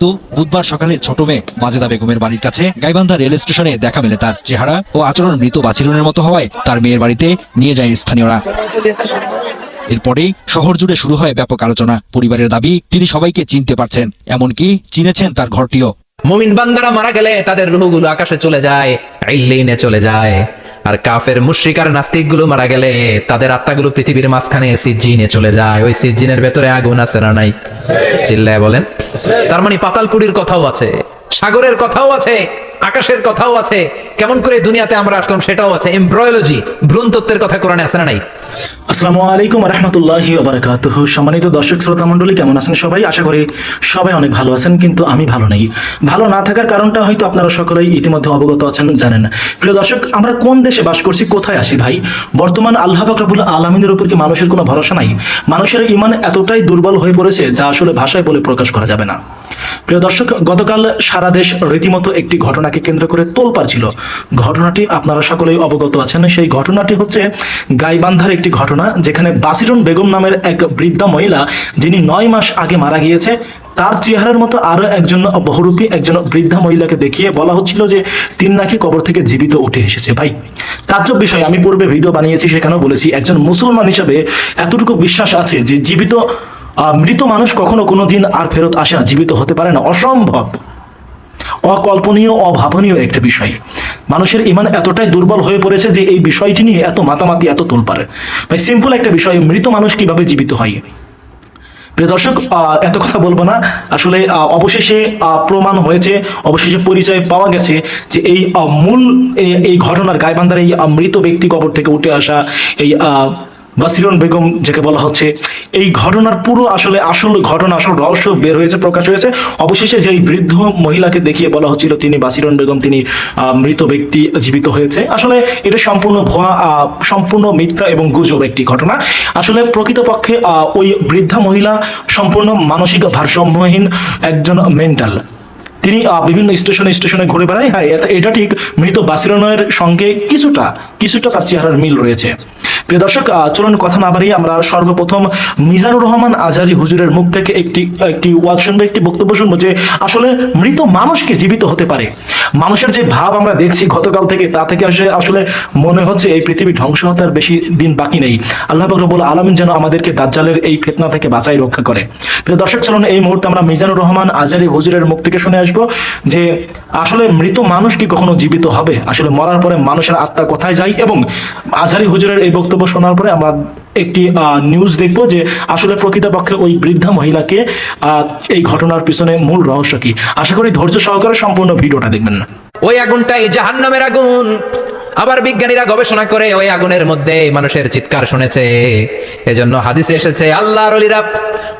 তো বুধবার সকালে ছোট মেয়ে মাজেদা বেগমের বাড়ির কাছে গাইবান্ধা রেল স্টেশনে দেখা মেলে তার চেহারা ও আচরণ মৃত বাছিরনের মতো হওয়ায় তার মেয়ের বাড়িতে নিয়ে যায় স্থানীয়রা। এরপরেই শহর জুড়ে শুরু হয় ব্যাপক আলোচনা। পরিবারের দাবি, তিনি সবাইকে চিনতে পারছেন, এমনকি চিনেছেন তার ঘরটিও। মুমিন বান্দারা মারা গেলে তাদের রুহগুলো আকাশে চলে যায়, ইল্লিনে চলে যায়। আর কাফের, মুশরিক আর নাস্তিক মারা গেলে তাদের আত্মাগুলো পৃথিবীর মাঝখানে সিজিনে চলে যায়। ওই সিজিনের ভেতরে আগুন আছে না নাই? চিল্লায় বলেন। তার মানে পাতালপুরীর কথাও আছে, সাগরের কথাও আছে, আকাশের কথাও আছে। কেমন করে দুনিয়াতে আমরা আসলাম সেটাও আছে। এমব্রয়োলজি ভ্রূণ তত্ত্বের কথা কোরআনে আছে না নাই? আসসালামু আলাইকুম রহমতুল্লাহি ওবরাকাতুহ। সম্মানিত দর্শক শ্রোতা মণ্ডলী, কেমন আছেন সবাই? আশা করি সবাই অনেক ভালো আছেন, কিন্তু আমি ভালো নেই। ভালো না থাকার কারণটা হয়তো আপনারা সকলেই ইতিমধ্যে অবগত আছেন, জানেন। প্রিয় দর্শক, আমরা কোন দেশে বাস করছি, কোথায় আসি ভাই? বর্তমান আল্লাহ বাকরাবুল আলমিনের উপর কি মানুষের কোনো ভরসা নাই? মানুষের ইমান এতটাই দুর্বল হয়ে পড়েছে যা আসলে ভাষায় বলে প্রকাশ করা যাবে না। প্রিয় দর্শক, গতকাল সারা দেশ রীতিমতো একটি ঘটনাকে কেন্দ্র করে তোলপাড় ছিল। ঘটনাটি আপনারা সকলেই অবগত আছেন। সেই ঘটনাটি হচ্ছে গাইবান্ধার একটি ঘটনা যেখানে বাসিরন বেগম নামের এক বৃদ্ধা মহিলা, যিনি নয় মাস আগে মারা গিয়েছে, তার চেহারার মতো আরও একজন বহুরূপী একজন বৃদ্ধা মহিলাকে দেখিয়ে বলা হচ্ছিল যে তিন নাকি কবর থেকে জীবিত উঠে এসেছে। ভাই, তাজ্জব বিষয়, আমি পূর্বে ভিডিও বানিয়েছি, সেখানেও বলেছি, একজন মুসলমান হিসাবে এতটুকু বিশ্বাস আছে যে জীবিত মৃত মানুষ কখনো কোনো দিন আর ফেরত আসে না, জীবিত হতে পারে না। অসম্ভব। অকল্পনীয়, অভাবনীয় একটা বিষয়। মানুষের ইমান এতটাই দুর্বল হয়ে পড়েছে যে এই বিষয়টি নিয়ে এত মাতামাতি, এত তোলপারে ভাই সিম্পল একটা বিষয়, মৃত মানুষ কীভাবে জীবিত হয়? প্রিয় দর্শক এত কথা বলব না। আসলে অবশেষে প্রমাণ হয়েছে, অবশেষে পরিচয় পাওয়া গেছে যে এই মূল এই- ঘটনার গাইবান্ধার এই মৃত ব্যক্তি কবর থেকে উঠে আসা এই বাসিরন বেগম যাকে বলা হচ্ছে, এই ঘটনার পুরো আসলে আসল ঘটনা, আসল রহস্য বের হয়েছে, প্রকাশ হয়েছে। অবশেষে যে এই বৃদ্ধ মহিলাকে দেখিয়ে বলা হচ্ছিল, তিনি বাসিরন বেগম, তিনি মৃত ব্যক্তি জীবিত হয়েছে। আসলে এটা সম্পূর্ণ ভুয়া সম্পূর্ণ মিথ্যা এবং গুজব একটি ঘটনা। আসলে প্রকৃতপক্ষে ওই বৃদ্ধা মহিলা সম্পূর্ণ মানসিক ভারসাম্যহীন একজন মেন্টাল। তিনি বিভিন্ন স্টেশনে স্টেশনে ঘুরে বেড়ায়। হ্যাঁ এটা- ঠিক মৃত বাসিরনের সঙ্গে কিছুটা কিছুটা তার চেহারার মিল রয়েছে। প্রিয় দর্শক চলুন কথা না বাড়িয়ে আমরা সর্বপ্রথম মিজানুর রহমান আজারি হুজুরের মুখ থেকে একটি একটি ওয়াক শুনব, একটি বক্তব্য শুনব যে আসলে মৃত মানুষকে জীবিত হতে পারে। মানুষের যে ভাব আমরা দেখছি গতকাল থেকে, তা থেকে আসে আসলে মনে হচ্ছে এই পৃথিবী ধ্বংস হতে আর বেশি দিন বাকি নেই। আল্লাহ রব্বুল আলমিন যেন আমাদেরকে দাজ্জালের এই ফেতনা থেকে বাঁচাই রক্ষা করে। প্রিয় দর্শক, চলুন এই মুহূর্তে আমরা মিজানুর রহমান আজারি হুজুরের মুখ থেকে শুনে আসব যে আসলে মৃত মানুষ কি কখনো জীবিত হবে? আসলে মরার পরে মানুষের আত্মা কোথায় যায়? এবং আজারি হুজুরের এই বক্তব্য শোনার পরে আমরা একটি নিউজ দেখব যে আসলে প্রকৃতপক্ষে ওই বৃদ্ধা মহিলাকে এই ঘটনার পিছনে মূল রহস্য কি? আশা করি ধৈর্য সহকারে সম্পূর্ণ ভিডিওটা দেখবেন। না ওই আগুনটাই জাহান্নামের আগুন। আবার বিজ্ঞানীরা গবেষণা করে ওই আগুনের মধ্যে মানুষের চিৎকার শুনেছে। এজন্য হাদিসে এসেছে আল্লাহর অলিরা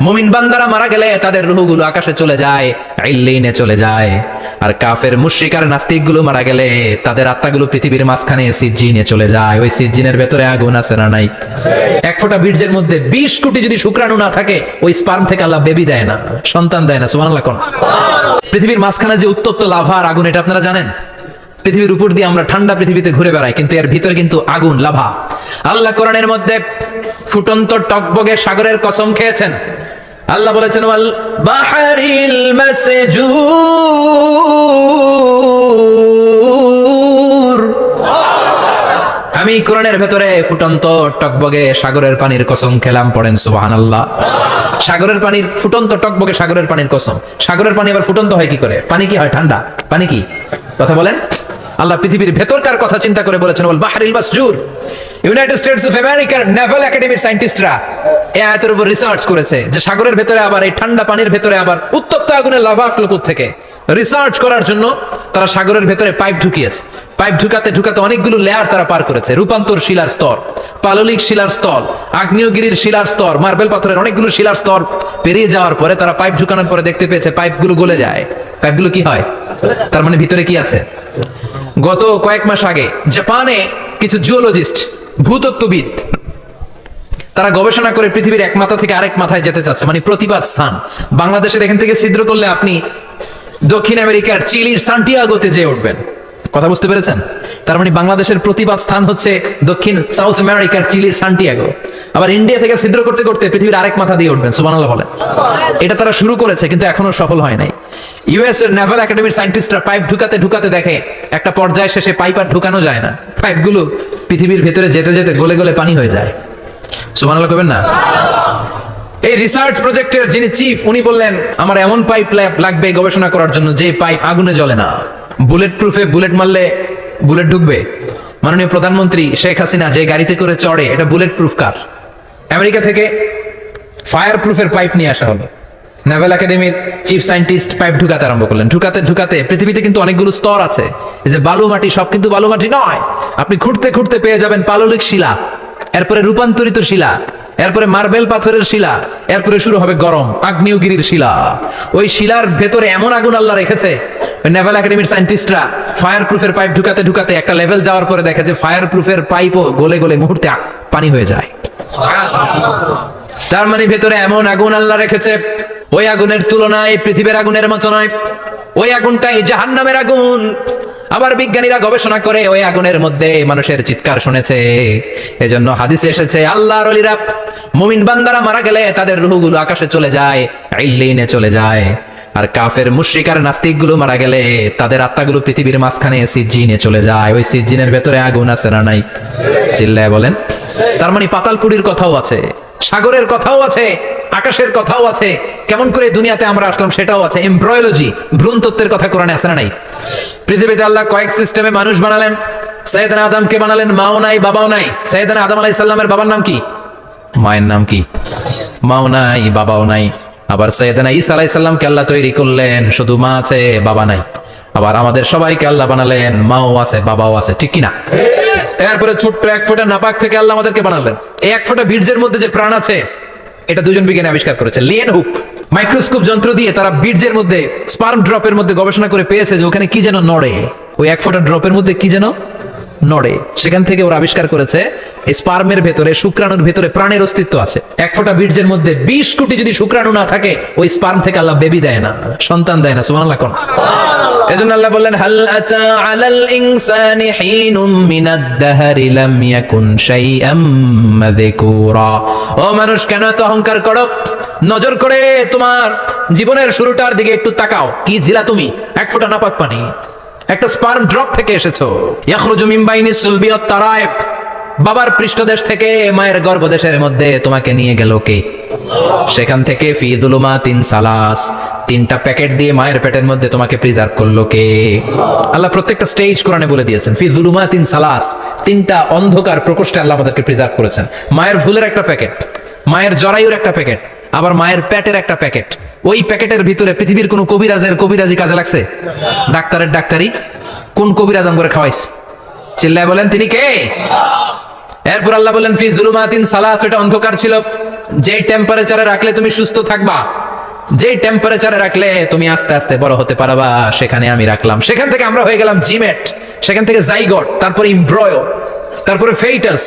মুমিন বান্দারা মারা গেলে তাদের রুহগুলো আকাশে চলে যায় ইল্লিনে চলে যায়। আর কাফের মুশরিক আর নাস্তিকগুলো মারা গেলে তাদের আত্মাগুলো পৃথিবীর মাঝখানে সিজিনে চলে যায়। ওই সিজিনের ভেতরে আগুন আছে না নাই? এক ফোঁটা বীর্যের মধ্যে বিশ কোটি যদি শুক্রাণু না থাকে ওই স্পার্ম থেকে আল্লাহ বেবি দেয় না সন্তান দেয় না সুবহানাল্লাহ কোন? পৃথিবীর মাঝখানে যে উত্তপ্ত লাভা আর আগুন এটা আপনারা জানেন? পৃথিবীর উপর দিয়ে আমরা ঠান্ডা পৃথিবীতে ঘুরে বেড়াই, কিন্তু এর ভিতরে কিন্তু আগুন, লাভা। আল্লাহ কোরআনের মধ্যে ফুটন্ত টকবগে সাগরের কসম খেয়েছেন। আল্লাহ বলেছেন, ওয়াল বাহারিল মাসজুর। আমি কোরআনের ভেতরে ফুটন্ত টকবগে সাগরের পানির কসম খেলাম, পড়েন সুবাহান আল্লাহ সাগরের পানির, ফুটন্ত টকবগে সাগরের পানির কসম। সাগরের পানি আবার ফুটন্ত হয় কি করে? পানি কি হয়? ঠান্ডা। পানি কি? কথা বলেন। আল্লাহ পৃথিবীর ভেতরকার কথা চিন্তা করে বলেছেন বল বাহারিল মাসজুর। ইউনাইটেড স্টেটস অফ আমেরিকার নেভাল একাডেমির সায়েন্টিস্টরা এই আয়াতের উপর রিসার্চ করেছে যে সাগরের ভেতরে আবার, এই ঠান্ডা পানির ভেতরে আবার উত্তপ্ত আগুনের লাভা আসলো থেকে রিসার্চ করার জন্য তারা সাগরের ভেতরে পাইপ ঢুকিয়েছে। পাইপ ঢুকাতে ঢুকাতে অনেকগুলো লেয়ার তারা পার করেছে। রূপান্তর শিলার স্তর, পাললিক শিলার স্তর, আগ্নেয়গিরির শিলার স্তর, মার্বেল পাথরের অনেকগুলো শিলার স্তর পেরিয়ে যাওয়ার পরে তারা পাইপ ঢুকানোর পরে দেখতে পেয়েছে পাইপগুলো গলে যায়। পাইপগুলো কি হয়? তার মানে ভিতরে কি আছে? গত কয়েক মাস আগে জাপানে কিছু জিওলজিস্ট ভূতত্ত্ববিদ, তারা গবেষণা করে পৃথিবীর এক মাথা থেকে আরেক মাথায় যেতে চাচ্ছে মানে প্রতিবাদ স্থান। বাংলাদেশের এখান থেকে ছিদ্র করলে আপনি দক্ষিণ আমেরিকার চিলির সান্টিয়াগোতে যেয়ে উঠবেন। কথা বুঝতে পেরেছেন? তার মানে বাংলাদেশের প্রতিবাদ স্থান হচ্ছে দক্ষিণ সাউথ আমেরিকার চিলির সান্টিয়াগো। আবার ইন্ডিয়া থেকে ছিদ্র করতে করতে পৃথিবীর আরেক মাথা দিয়ে উঠবেন, সুবহানাল্লাহ বলে এটা তারা শুরু করেছে, কিন্তু এখনও সফল হয় নাই। ইউএস এর নেভাল একাডেমির সায়েন্টিস্টরা পাইপ ঢুকাতে ঢুকাতে দেখে, একটা পর্যায়ে শেষে পাইপ আর ঢুকানো যায় না। পাইপগুলো পৃথিবীর ভেতরে যেতে যেতে গলে গলে পানি হয়ে যায়। সুবহানাল্লাহ কবেন না? এই রিসার্চ প্রজেক্টের যিনি চিফ উনি বললেন, আমার এমন পাইপ লাগবে গবেষণা করার জন্য যে পাইপ আগুনে জ্বলে না। বুলেট প্রুফে বুলেট মারলে বুলেট ঢুকবে। মাননীয় প্রধানমন্ত্রী শেখ হাসিনা যে গাড়িতে করে চড়ে, এটা বুলেট প্রুফ কার আমেরিকা থেকে ফায়ার প্রুফের পাইপ নিয়ে আসা হলো। নেভাল একাডেমির চিফ সায়েন্টিস্ট পাইপ ঢুকাতে আরম্ভ করলেন। ঢুকাতে ঢুকাতে পৃথিবীতে কিন্তু অনেকগুলো স্তর আছে। এই যে বালু মাটি সব কিন্তু বালু মাটি নয়। আপনি খুঁড়তে খুঁড়তে পেয়ে যাবেন পাললিক শিলা এরপরে রূপান্তরিত শিলা এরপরে মার্বেল পাথরের শিলা এরপরে শুরু হবে গরম আগ্নেয়গিরির শিলা। ওই শিলার ভেতরে এমন আগুন আল্লাহ রেখেছে নেভাল একাডেমির সায়েন্টিস্টরা ফায়ার প্রুফের পাইপ ঢুকাতে ঢুকাতে একটা লেভেল যাওয়ার পরে দেখে যে ফায়ার প্রুফের পাইপও গলে গলে মুহূর্তে পানি হয়ে যায়। তার মানে ভেতরে এমন আগুন আল্লাহ রেখেছে ওই আগুনের তুলনায়, পৃথিবীর আগুনের মতো নয়। ওই আগুনটাই জাহান্নামের আগুন। আবার বিজ্ঞানীরা গবেষণা করে ওই আগুনের মধ্যে মানুষের চিৎকার শুনেছে। এজন্য হাদিসে এসেছে, আল্লাহর অলিরা, মুমিন বান্দারা মারা গেলে তাদের রুহগুলো আকাশে চলে যায়, ইল্লিনে চলে যায়। আর কাফের মুশরিকার নাস্তিকগুলো মারা গেলে তাদের আত্মাগুলো পৃথিবীর মাঝখানে সিজিনে চলে যায়। ওই সিজিনের ভেতরে আগুন আছে না নাই? চিল্লায় বলেন। তার মানে পাতালপুরীর কথাও আছে। সাগরের কথাও আছে, আকাশের কথাও আছে, কেমন করে দুনিয়াতে আমরা আসলাম সেটাও আছে। এমব্রয়োলজি ভ্রূণ তত্ত্বের কথা কোরআনে আছে না নাই? পৃথিবীতে আল্লাহ কয়েক সিস্টেমে মানুষ বানালেন। সৈয়দানা আদমকে বানালেন, মাও নাই, বাবাও নাই। সৈয়দানা আদম আলাইহিস সালামের বাবার নাম কি? মায়ের নাম কি? মাও নাই, বাবাও নাই। আবার সৈয়দানা ঈসা আলাইহিস সালামকে আল্লাহ তৈরি করলেন, শুধু মা আছে, বাবা নাই। আবার আমাদের সবাইকে আল্লাহ বানালেন, মাও আছে, বাবাও আছে, ঠিক কি না এরপরে ছোট্ট এক ফোঁটা নাপাক থেকে আল্লাহ আমাদেরকে বানালেন। এই এক ফোঁটা বীর্যের মধ্যে যে প্রাণ আছে, এটা দুজন বিজ্ঞানী আবিষ্কার করেছে। লিয়েন হুক মাইক্রোস্কোপ যন্ত্র দিয়ে তারা বীর্যের মধ্যে স্পার্ম ড্রপের মধ্যে গবেষণা করে পেয়েছে যে ওখানে কি যেন নড়ে। ওই এক ফোঁটা ড্রপের মধ্যে কি যেন নড়ে। সেখান থেকে ওরা আবিষ্কার করেছে স্পার্মের ভেতরে, শুক্রাণুর ভেতরে প্রাণের অস্তিত্ব আছে। এক ফোঁটা বীর্যের মধ্যে বিশ কোটি যদি শুক্রাণু না থাকে, ওই স্পার্ম থেকে আল্লাহ বেবি দেয় না। সন্তান দেয় না, সুবহানাল্লাহ কোন। এজন্য আল্লাহ বললেন, হাল আতা আলাল ইনসানি হিনুম মিনাদ দাহরি লাম ইয়াকুন শাইআম মাযকুরা। ও মানুষ, কেন এত অহংকার করো? নজর করে তোমার জীবনের শুরুটার দিকে একটু তাকাও। কি ঝিলা তুমি? এক ফোঁটা নাপাক পানি। একটা স্পার্ম ড্রপ থেকে এসেছ। ইয়াখরুজু মিন বাইনি সুলবি ওয়াত বাবার পৃষ্ঠদেশ থেকে মায়ের গর্ভদেশের মধ্যে তোমাকে নিয়ে গেল কে? সেখান থেকে ফি তিন সালাস। তিনটা প্যাকেট দিয়ে মায়ের পেটের মধ্যে তোমাকে প্রিজার্ভ করল কে? আল্লাহ প্রত্যেকটা স্টেজ কোরআনে বলে দিয়েছেন, ফি তিন সালাস। তিনটা অন্ধকার প্রকোষ্ঠে আল্লাহ আমাদেরকে প্রিজার্ভ করেছেন। মায়ের ফুলের একটা প্যাকেট, মায়ের জরায়ুর একটা প্যাকেট, আবার মায়ের পেটের একটা প্যাকেট। ওই প্যাকেটের ভিতরে পৃথিবীর কোন কবিরাজের কবিরাজি কাজে লাগছে? ডাক্তারের ডাক্তারি কোন কবিরাজ করে খাওয়াইছে? চিল্লায় বলেন, তিনি কে? এরপর আল্লাহ বলেন, ফি জুলুমাতিন সালাস, এটা অন্ধকার ছিল। যেই টেম্পারেচারে রাখলে তুমি সুস্থ থাকবা, যেই টেম্পারেচারে রাখলে তুমি আস্তে আস্তে বড় হতে পারবা, সেখানে আমি রাখলাম। সেখান থেকে আমরা হয়ে গেলাম জিমেট, সেখান থেকে জাইগট, তারপরে ইমব্রয়। তারপরে ফেইটাস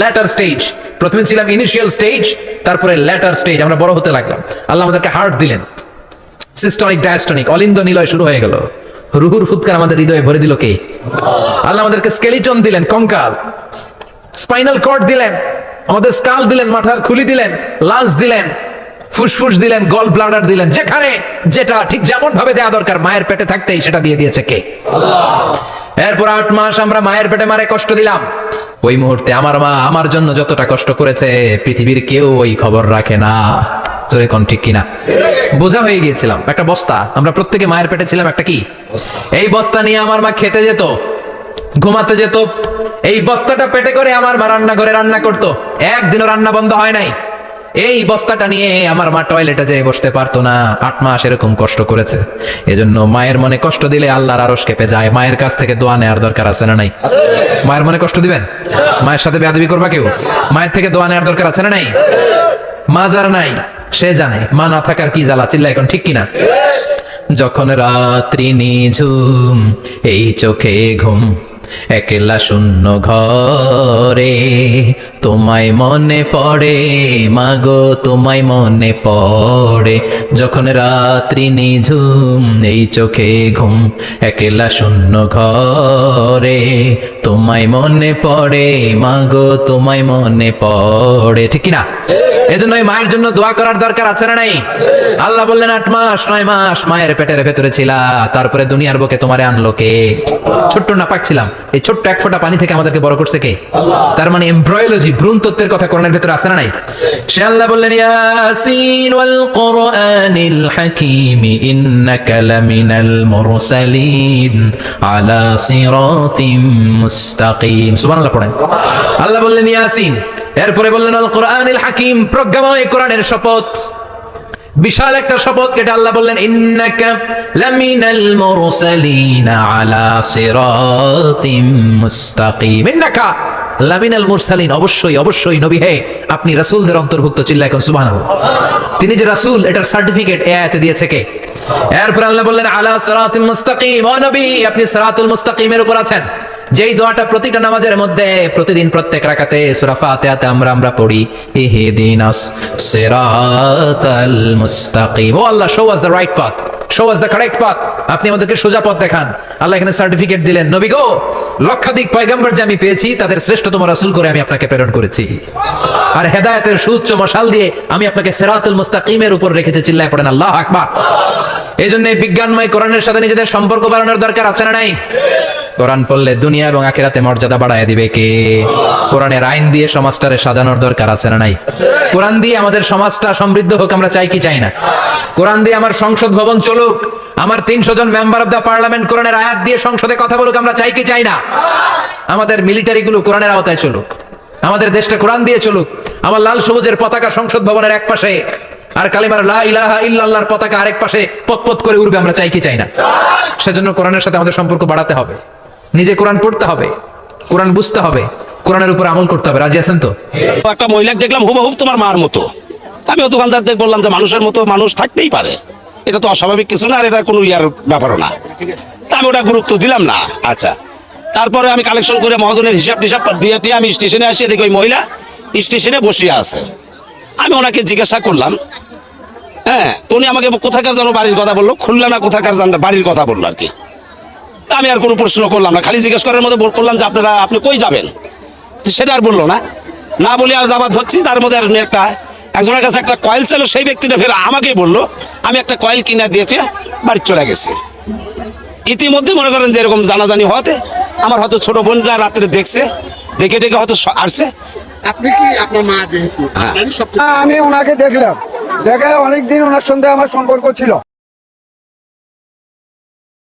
ল্যাটার স্টেজ প্রথমে ছিলাম ইনিশিয়াল স্টেজ তারপরে ল্যাটার স্টেজ আমরা বড় হতে লাগলাম। আল্লাহ আমাদেরকে হার্ট দিলেন। সিস্টনিক ডায়াস্টনিক অলিন্দ নিলয় শুরু হয়ে গেল। রুহুর ফুৎকার আমাদের হৃদয়ে ভরে দিল কে? আল্লাহ আমাদেরকে স্কেলিটন দিলেন, কঙ্কাল। স্পাইনাল কর্ড দিলেন। আমাদের স্কাল দিলেন, মাথার খুলি দিলেন লাঞ্চ দিলেন, ফুসফুস দিলেন গল ব্লাডার দিলেন। যেখানে যেটা ঠিক যেমন ভাবে দেওয়া দরকার, মায়ের পেটে থাকতেই সেটা দিয়ে দিয়েছে কে? এরপর আট মাস আমরা মায়ের পেটে মারে কষ্ট দিলাম। ওই মুহূর্তে আমার মা আমার জন্য যতটা কষ্ট করেছে, পৃথিবীর কেউ ওই খবর রাখে না। তোরে কোন ঠিক কিনা? বোঝা হয়ে গিয়েছিলাম। একটা বস্তা। আমরা প্রত্যেকে মায়ের পেটে ছিলাম একটা কি? এই বস্তা নিয়ে আমার মা খেতে যেত, ঘুমাতে যেত। এই বস্তাটা পেটে করে আমার মা রান্না করে রান্না করতো। একদিনও রান্না বন্ধ হয় নাই। এই বস্তাটা নিয়ে আমার মা টয়লেটে যেয়ে বসতে পারতো না। আট মাস এরকম কষ্ট করেছে। এজন্য মায়ের মনে কষ্ট দিলে আল্লাহর আরস কেঁপে যায়। মায়ের কাছ থেকে দোয়া নেওয়ার দরকার আছে না নাই? মায়ের মনে কষ্ট দিবেন? মায়ের সাথে বেয়াদবি করবা কেউ? মায়ের থেকে দোয়া নেওয়ার দরকার আছে না নাই? মা যার নাই, সে জানে। মা না থাকার কি জ্বালা? চিল্লা এখন ঠিক কিনা? যখন রাত্রি নিঝুম, এই চোখে ঘুম একলা শূন্য ঘরে। তোমায় মনে পড়ে, মাগো, তোমায় মনে পড়ে। যখন রাত্রি নিঝুম, এই চোখে ঘুম, একলা শূন্য ঘরে। তোমায় মনে পড়ে, মাগো, তোমায় মনে পড়ে। ঠিক না এজন্য মায়ের জন্য দোয়া করার দরকার আছে না নাই? আল্লাহ বললেন, আট মাস, নয় মাস মায়ের পেটের ভেতরে ছিলা, তারপরে দুনিয়ার বুকে তোমারে আনলো কে? ছোট্ট না পাকছিলাম এই ছোট্ট এক ফোঁটা পানি থেকে আমাদেরকে বড় করছে কে? তার মানে এমব্রয়োলজি ভ্রূণ তত্ত্বের কথা কোরআনের ভেতরে আছে না নাই? সে আল্লাহ বললেন, ইয়াসিন ওয়াল কোরআনিল হাকিম, ইন্নাকা লামিনাল মুরসালিন আলা সিরাতিম মুস্তাকিম। সুবহানাল্লাহ পড়েন। আল্লাহ বললেন, ইয়াসিন। এরপরে বললেন আল কোরআনিল হাকিম, প্রজ্ঞাময় কোরআনের শপথ। বিশাল একটা শপথ কেটে আল্লাহ বললেন, ইন্নাকা লামিনাল মুরসালিনা আলা সিরাতিম মুস্তাকিম। ইন্নাকা লামিনাল মুরসালিন, অবশ্যই অবশ্যই নবী হে, আপনি রাসূলদের অন্তর্ভুক্ত চিল্লা এখন সুবহানাল্লাহ। তিনি যে রাসূল, এটার সার্টিফিকেট এ আয়াতে দিয়েছে কে? এরপর আল্লাহ বললেন, আলা সিরাতিম মুস্তাকিম। ও নবী, আপনি সিরাতুল মুস্তাকিমের উপর আছেন। যেই দোয়াটা প্রতিটা নামাজের মধ্যে প্রতিদিন প্রত্যেক রাকাতে সূরা ফাতিহাতে আমরা আমরা পড়ি, ইহদিনাস সিরাতাল মুস্তাকিম। O Allah show us the right path show us the correct path আপনি আমাদেরকে সোজা পথ দেখান। আল্লাহ এখানে সার্টিফিকেট দিলেন, নবী গো, লক্ষাধিক পয়গম্বর যে আমি পেয়েছি, তাদের শ্রেষ্ঠতম রাসূল করে আমি আপনাকে প্রেরণ করেছি। আর হেদায়েতের সুউচ্চ মশাল দিয়ে আমি আপনাকে সিরাতুল মুস্তাকিমের উপর রেখেছি, চিল্লায় পড়েন, আল্লাহ আকবার। এই জন্য বিজ্ঞানময় কোরআনের সাথে নিজেদের সম্পর্ক বাড়ানোর দরকার আছে না নাই? কোরআন পড়লে দুনিয়া এবং আখিরাতে মর্যাদা বাড়ায় দিবে কে? কোরআনের আইন দিয়ে সমাজটারে সাজানোর দরকার আছে না নাই? কোরআন দিয়ে আমাদের সমাজটা সমৃদ্ধ হোক, আমরা চাই কি চাই না? কোরআন দিয়ে আমার সংসদ ভবন চলুক, আমার তিনশো জন মেম্বার অফ দ্য পার্লামেন্ট কোরআনের আয়াত দিয়ে সংসদে কথা বলুক, আমরা চাই কি চাই না? আমাদের মিলিটারি গুলো কোরআনের আওতায় চলুক, আমাদের দেশটা কোরআন দিয়ে চলুক, আমার লাল সবুজের পতাকা সংসদ ভবনের এক পাশে, আর কালিমার লা ইলাহা ইল্লাল্লাহর পতাকা আরেক পাশে পতপত করে উড়বে, আমরা চাই কি চাই না? সেজন্য কোরআনের সাথে আমাদের সম্পর্ক বাড়াতে হবে। নিজে কোরআন পড়তে হবে, কোরআন বুঝতে হবে, কোরআনের উপর আমল করতে হবে। রাজি আছেন তো? একটা মহিলা দেখলাম হুবহুব তোমার মার মতো। আমিও দোকানদারদের বললাম যে মানুষের মতো মানুষ থাকতেই পারে। এটা তো অস্বাভাবিক কিছু না, আর এটা কোনো ইয়ার ব্যাপারও না। তা আমি ওটা গুরুত্ব দিলাম না। আচ্ছা। তারপরে আমি কালেকশন করে মহাজনের হিসাব টিসাব দিয়ে দিয়ে আমি স্টেশনে আসি দেখি ওই মহিলা স্টেশনে বসিয়ে আছে। আমি ওনাকে জিজ্ঞাসা করলাম হ্যাঁ উনি আমাকে কোথাকার যেন বাড়ির কথা বলল খুললা না কোথাকার বাড়ির কথা বলল আর কি? আমি আর কোনো প্রশ্ন করলাম না। খালি জিজ্ঞেস করার মধ্যে বল- করলাম যে আপনারা আপনি কই যাবেন? তো সেটা আর বলল না। না বলে আর যাবা ধরছি তার মধ্যে আর একটা একজনের কাছে একটা কয়েল ছিল সেই ব্যক্তিটা ফের আমাকে বলল আমি একটা কয়েল কিনে দিয়েতে বাড়ি চলে গেছি। ইতিমধ্যে মনে করেন যে এরকম জানাজানি হওয়াতে আমার হয়তো ছোট বোনরা রাত্রে দেখছে দেখে দেখে হয়তো আসছে আপনি কি আপনার মা যেহেতু? হ্যাঁ। হ্যাঁ, আমি ওনাকে দেখলাম। দেখে অনেকদিন ওনার সঙ্গে আমার সম্পর্ক ছিল।